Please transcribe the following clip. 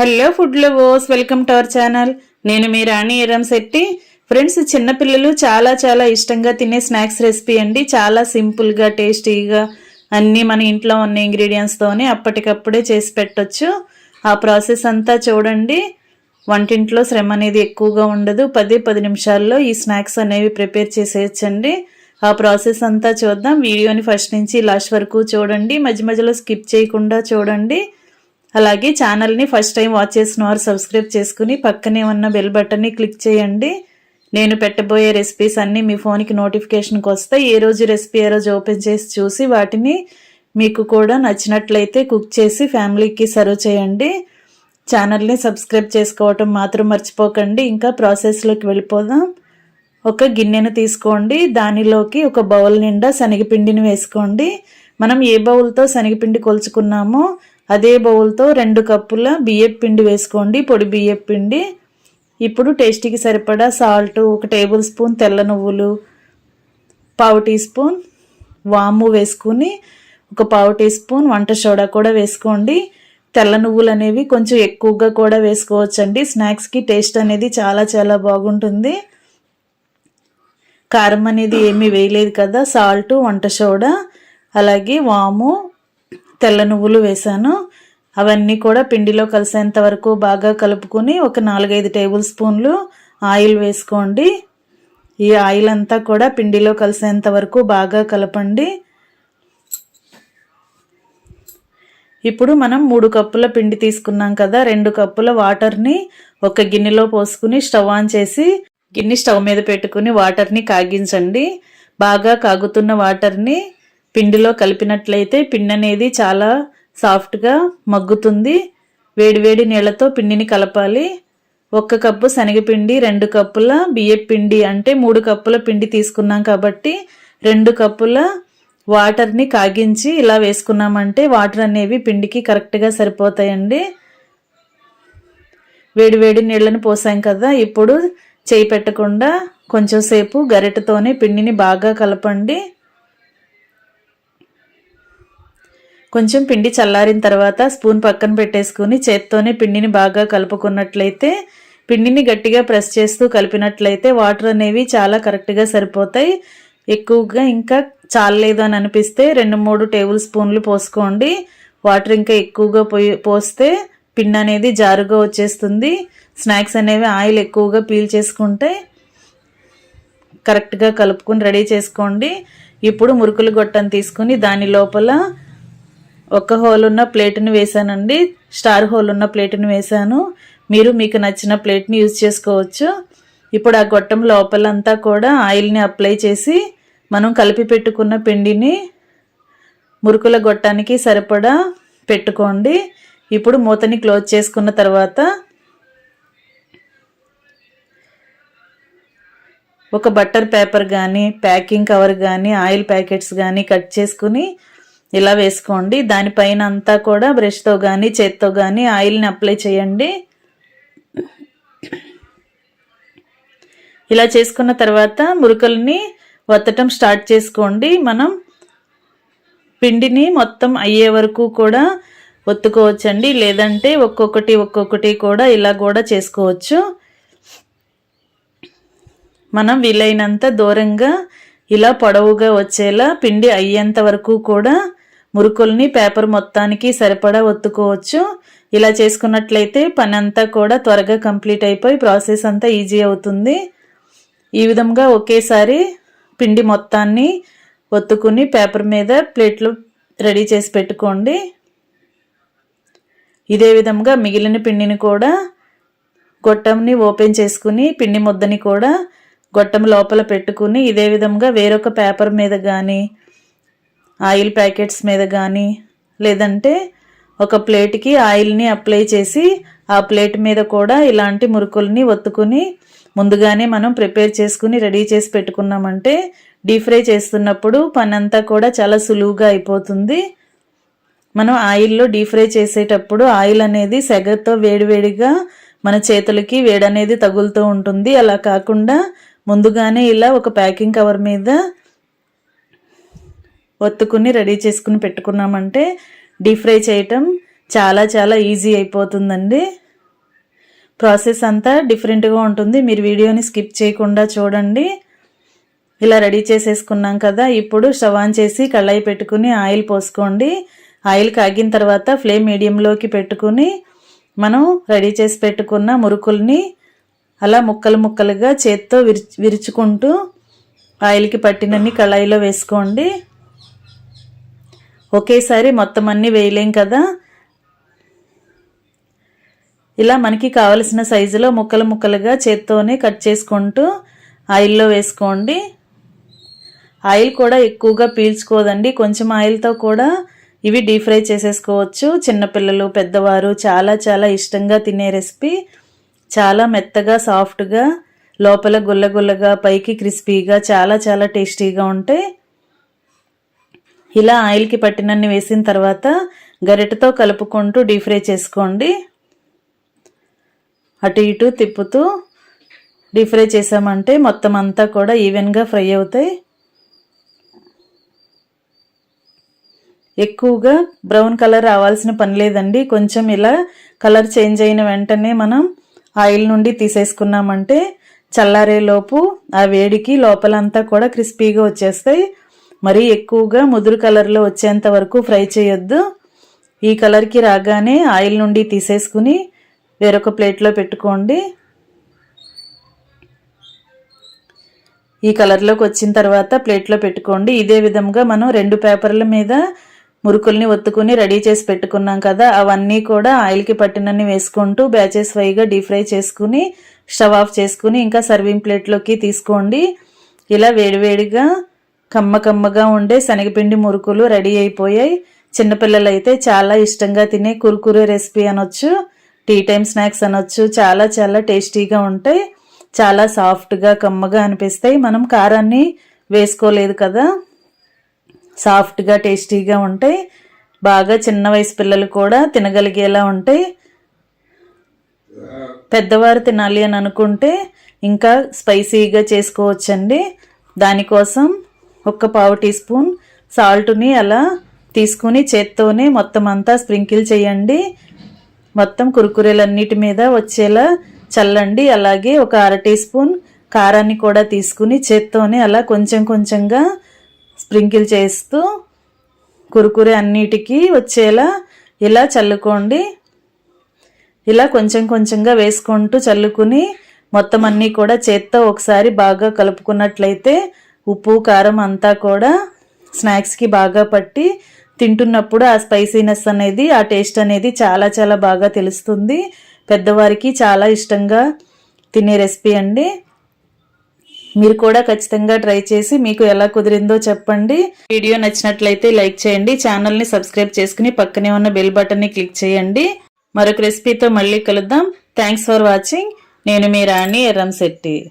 Hello food lovers welcome to our channel. నేను మీ రాణి ఎరం Shetty. Friends చిన్నపిల్లలు చాలా చాలా ఇష్టంగా తినే స్నాక్స్ రెసిపీ అండి. చాలా సింపుల్గా టేస్టీగా అన్నీ మన ఇంట్లో ఉన్న ఇంగ్రీడియంట్స్తోనే అప్పటికప్పుడే చేసి పెట్టచ్చు. ఆ ప్రాసెస్ అంతా చూడండి. వంటింట్లో శ్రమ అనేది ఎక్కువగా ఉండదు. పది పది నిమిషాల్లో ఈ స్నాక్స్ అనేవి ప్రిపేర్ చేసేయచ్చండి. ఆ ప్రాసెస్ అంతా చూద్దాం. వీడియోని ఫస్ట్ నుంచి లాస్ట్ వరకు చూడండి. మధ్య మధ్యలో స్కిప్ చేయకుండా చూడండి. అలాగే ఛానల్ని ఫస్ట్ టైం వాచ్ చేసిన వారు సబ్స్క్రైబ్ చేసుకుని పక్కనే ఉన్న బెల్ బటన్ని క్లిక్ చేయండి. నేను పెట్టబోయే రెసిపీస్ అన్నీ మీ ఫోన్కి నోటిఫికేషన్కి వస్తాయి. ఏ రోజు రెసిపీ ఏ రోజు ఓపెన్ చేసి చూసి వాటిని మీకు కూడా నచ్చినట్లయితే కుక్ చేసి ఫ్యామిలీకి సర్వ్ చేయండి. ఛానల్ని సబ్స్క్రైబ్ చేసుకోవటం మాత్రం మర్చిపోకండి. ఇంకా ప్రాసెస్లోకి వెళ్ళిపోదాం. ఒక గిన్నెను తీసుకోండి. దానిలోకి ఒక బౌల్ నిండా శనగపిండిని వేసుకోండి. మనం ఏ బౌల్తో శనగపిండి కొలుచుకున్నామో అదే బౌల్తో రెండు కప్పుల బియ్యపు పిండి వేసుకోండి. పొడి బియ్యపు పిండి. ఇప్పుడు టేస్టీకి సరిపడా సాల్ట్ ఒక టేబుల్ స్పూన్ తెల్ల నువ్వులు పావు టీ స్పూన్ వాము వేసుకుని ఒక పావు టీ స్పూన్ వంట సోడా కూడా వేసుకోండి. తెల్ల నువ్వులు అనేవి కొంచెం ఎక్కువగా కూడా వేసుకోవచ్చండి. స్నాక్స్కి టేస్ట్ అనేది చాలా చాలా బాగుంటుంది. కారం అనేది ఏమీ వేయలేదు కదా. సాల్ట్ వంట సోడా అలాగే వాము తెల్ల నువ్వులు వేసాను అవన్నీ కూడా పిండిలో కలిసేంత వరకు బాగా కలుపుకొని ఒక నాలుగైదు టేబుల్ స్పూన్లు ఆయిల్ వేసుకోండి. ఈ ఆయిల్ అంతా కూడా పిండిలో కలిసేంత వరకు బాగా కలపండి. ఇప్పుడు మనం మూడు కప్పుల పిండి తీసుకున్నాం కదా రెండు కప్పుల వాటర్ని ఒక గిన్నెలో పోసుకుని స్టవ్ ఆన్ చేసి గిన్నె స్టవ్ మీద పెట్టుకుని వాటర్ని కాగించండి. బాగా కాగుతున్న వాటర్ని పిండిలో కలిపినట్లయితే పిండి అనేది చాలా సాఫ్ట్గా మగ్గుతుంది. వేడివేడి నీళ్ళతో పిండిని కలపాలి. ఒక్క కప్పు శనగపిండి రెండు కప్పుల బియ్యపు పిండి అంటే మూడు కప్పుల పిండి తీసుకున్నాం కాబట్టి రెండు కప్పుల వాటర్ని కాగించి ఇలా వేసుకున్నామంటే వాటర్ అనేవి పిండికి కరెక్ట్గా సరిపోతాయండి. వేడివేడి నీళ్ళని పోసాం కదా ఇప్పుడు చేయి పెట్టకుండా కొంచెంసేపు గరిటతోనే పిండిని బాగా కలపండి. కొంచెం పిండి చల్లారిన తర్వాత స్పూన్ పక్కన పెట్టేసుకుని చేత్తోనే పిండిని బాగా కలుపుకున్నట్లయితే పిండిని గట్టిగా ప్రెస్ చేస్తూ కలిపినట్లయితే వాటర్ అనేవి చాలా కరెక్ట్గా సరిపోతాయి. ఎక్కువగా ఇంకా చాలలేదు అని అనిపిస్తే రెండు మూడు టేబుల్ స్పూన్లు పోసుకోండి. వాటర్ ఇంకా ఎక్కువగా పోయి పోస్తే పిండి అనేది జారుగా వచ్చేస్తుంది. స్నాక్స్ అనేవి ఆయిల్ ఎక్కువగా పీల్ చేసుకుంటే కరెక్ట్గా కలుపుకొని రెడీ చేసుకోండి. ఇప్పుడు మురుకులు గొట్టను తీసుకుని దాని లోపల ఒక హోల్ ఉన్న ప్లేట్ని వేసానండి స్టార్ హోల్ ఉన్న ప్లేట్ని వేసాను మీరు మీకు నచ్చిన ప్లేట్ని యూజ్ చేసుకోవచ్చు. ఇప్పుడు ఆ గొట్టం లోపలంతా కూడా ఆయిల్ని అప్లై చేసి మనం కలిపి పెట్టుకున్న పిండిని మురుకుల గొట్టానికి సరిపడా పెట్టుకోండి. ఇప్పుడు మూతని క్లోజ్ చేసుకున్న తర్వాత ఒక బట్టర్ పేపర్ కానీ ప్యాకింగ్ కవర్ కానీ ఆయిల్ ప్యాకెట్స్ కానీ కట్ చేసుకుని ఇలా వేసుకోండి. దానిపైన అంతా కూడా బ్రష్తో కానీ చేత్తో కానీ ఆయిల్ని అప్లై చేయండి. ఇలా చేసుకున్న తర్వాత మురుకల్ని వత్తటం స్టార్ట్ చేసుకోండి. మనం పిండిని మొత్తం అయ్యే వరకు కూడా ఒత్తుకోవచ్చండి. లేదంటే ఒక్కొక్కటి ఒక్కొక్కటి కూడా ఇలా కూడా చేసుకోవచ్చు. మనం వీలైనంత దూరంగా ఇలా పొడవుగా వచ్చేలా పిండి అయ్యేంత వరకు కూడా మురుకుల్ని పేపర్ మొత్తానికి సరిపడా ఒత్తుకోవచ్చు. ఇలా చేసుకున్నట్లయితే పని అంతా కూడా త్వరగా కంప్లీట్ అయిపోయి ప్రాసెస్ అంతా ఈజీ అవుతుంది. ఈ విధంగా ఒకేసారి పిండి మొత్తాన్ని ఒత్తుకుని పేపర్ మీద ప్లేట్లు రెడీ చేసి పెట్టుకోండి. ఇదే విధంగా మిగిలిన పిండిని కూడా గొట్టంని ఓపెన్ చేసుకుని పిండి ముద్దని కూడా గొట్టం లోపల పెట్టుకుని ఇదే విధంగా వేరొక పేపర్ మీద కానీ ఆయిల్ ప్యాకెట్స్ మీద కానీ లేదంటే ఒక ప్లేట్కి ఆయిల్ని అప్లై చేసి ఆ ప్లేట్ మీద కూడా ఇలాంటి మురుకుల్ని ఒత్తుకుని ముందుగానే మనం ప్రిపేర్ చేసుకుని రెడీ చేసి పెట్టుకున్నామంటే డీప్ ఫ్రై చేస్తున్నప్పుడు పని అంతా కూడా చాలా సులువుగా అయిపోతుంది. మనం ఆయిల్లో డీప్ ఫ్రై చేసేటప్పుడు ఆయిల్ అనేది సెగతో వేడివేడిగా మన చేతులకి వేడనేది తగులుతూ ఉంటుంది. అలా కాకుండా ముందుగానే ఇలా ఒక ప్యాకింగ్ కవర్ మీద ఒత్తుకుని రెడీ చేసుకుని పెట్టుకున్నామంటే డీప్ ఫ్రై చేయటం చాలా చాలా ఈజీ అయిపోతుందండి. ప్రాసెస్ అంతా డిఫరెంట్గా ఉంటుంది. మీరు వీడియోని స్కిప్ చేయకుండా చూడండి. ఇలా రెడీ చేసేసుకున్నాం కదా ఇప్పుడు స్టవ్ ఆన్ చేసి కళాయి పెట్టుకుని ఆయిల్ పోసుకోండి. ఆయిల్ కాగిన తర్వాత ఫ్లేమ్ మీడియంలోకి పెట్టుకుని మనం రెడీ చేసి పెట్టుకున్న మురుకుల్ని అలా ముక్కలు ముక్కలుగా చేత్తో విరి విరుచుకుంటూ ఆయిల్కి పట్టినన్ని కళాయిలో వేసుకోండి. ఒకేసారి మొత్తం అన్నీ వేయలేం కదా? ఇలా మనకి కావలసిన సైజులో ముక్కలు ముక్కలుగా చేత్తోనే కట్ చేసుకుంటూ ఆయిల్లో వేసుకోండి. ఆయిల్ కూడా ఎక్కువగా పీల్చుకోదండి. కొంచెం ఆయిల్తో కూడా ఇవి డీప్ ఫ్రై చేసేసుకోవచ్చు. చిన్నపిల్లలు పెద్దవారు చాలా చాలా ఇష్టంగా తినే రెసిపీ. చాలా మెత్తగా సాఫ్ట్గా లోపల గుల్లగుల్లగా పైకి క్రిస్పీగా చాలా చాలా టేస్టీగా ఉంటాయి ఇలా ఆయిల్కి పట్టినన్ని వేసిన తర్వాత గరిటతో కలుపుకుంటూ డీప్ ఫ్రై చేసుకోండి. అటు ఇటు తిప్పుతూ డీప్ ఫ్రై చేసామంటే మొత్తం అంతా కూడా ఈవెన్గా ఫ్రై అవుతాయి. ఎక్కువగా బ్రౌన్ కలర్ రావాల్సిన పని లేదండి. కొంచెం ఇలా కలర్ చేంజ్ అయిన వెంటనే మనం ఆయిల్ నుండి తీసేసుకున్నామంటే చల్లారేలోపు ఆ వేడికి లోపలంతా కూడా క్రిస్పీగా వచ్చేస్తాయి. మరీ ఎక్కువగా ముదురు కలర్లో వచ్చేంత వరకు ఫ్రై చేయొద్దు. ఈ కలర్కి రాగానే ఆయిల్ నుండి తీసేసుకుని వేరొక ప్లేట్లో పెట్టుకోండి. ఈ కలర్లోకి వచ్చిన తర్వాత ప్లేట్లో పెట్టుకోండి. ఇదే విధంగా మనం రెండు పేపర్ల మీద మురుకుల్ని ఒత్తుకుని రెడీ చేసి పెట్టుకున్నాం కదా అవన్నీ కూడా ఆయిల్కి పట్టినన్ని వేసుకుంటూ బ్యాచెస్ వైగా డీప్ ఫ్రై చేసుకుని స్టవ్ ఆఫ్ చేసుకుని ఇంకా సర్వింగ్ ప్లేట్లోకి తీసుకోండి. ఇలా వేడివేడిగా కమ్మ కమ్మగా ఉండే శనగపిండి మురుకులు రెడీ అయిపోయాయి. చిన్నపిల్లలు అయితే చాలా ఇష్టంగా తినే కురుకురే రెసిపీ అనొచ్చు టీ టైం స్నాక్స్ అనొచ్చు చాలా చాలా టేస్టీగా ఉంటాయి. చాలా సాఫ్ట్గా కమ్మగా అనిపిస్తాయి. మనం కారాన్ని వేసుకోలేదు కదా. సాఫ్ట్గా టేస్టీగా ఉంటాయి బాగా చిన్న వయసు పిల్లలు కూడా తినగలిగేలా ఉంటాయి పెద్దవారు తినాలి అని అనుకుంటే ఇంకా స్పైసీగా చేసుకోవచ్చండి. దానికోసం ఒక పావు టీ స్పూన్ సాల్ట్ని అలా తీసుకుని చేత్తోనే మొత్తం అంతా స్ప్రింకిల్ చేయండి. మొత్తం కురుకురేలన్నిటి మీద వచ్చేలా చల్లండి. అలాగే ఒక అర టీ స్పూన్ కారాన్ని కూడా తీసుకుని చేత్తోనే అలా కొంచెం కొంచెంగా స్ప్రింకిల్ చేస్తూ కురుకురే అన్నిటికీ వచ్చేలా ఇలా చల్లుకోండి. ఇలా కొంచెం కొంచెంగా వేసుకుంటూ చల్లుకుని మొత్తం అన్నీ కూడా చేత్తో ఒకసారి బాగా కలుపుకున్నట్లయితే ఉప్పు కారం అంతా కూడా స్నాక్స్కి బాగా పట్టి తింటున్నప్పుడు ఆ స్పైసీనెస్ అనేది ఆ టేస్ట్ అనేది చాలా చాలా బాగా తెలుస్తుంది. పెద్దవారికి చాలా ఇష్టంగా తినే రెసిపీ అండి. మీరు కూడా ఖచ్చితంగా ట్రై చేసి మీకు ఎలా కుదిరిందో చెప్పండి. వీడియో నచ్చినట్లయితే లైక్ చేయండి. ఛానల్ని సబ్స్క్రైబ్ చేసుకుని పక్కనే ఉన్న బెల్ బటన్ని క్లిక్ చేయండి. మరొక రెసిపీతో మళ్ళీ కలుద్దాం. Thanks for watching. నేను మీ రాణి ఎర్రంశెట్టి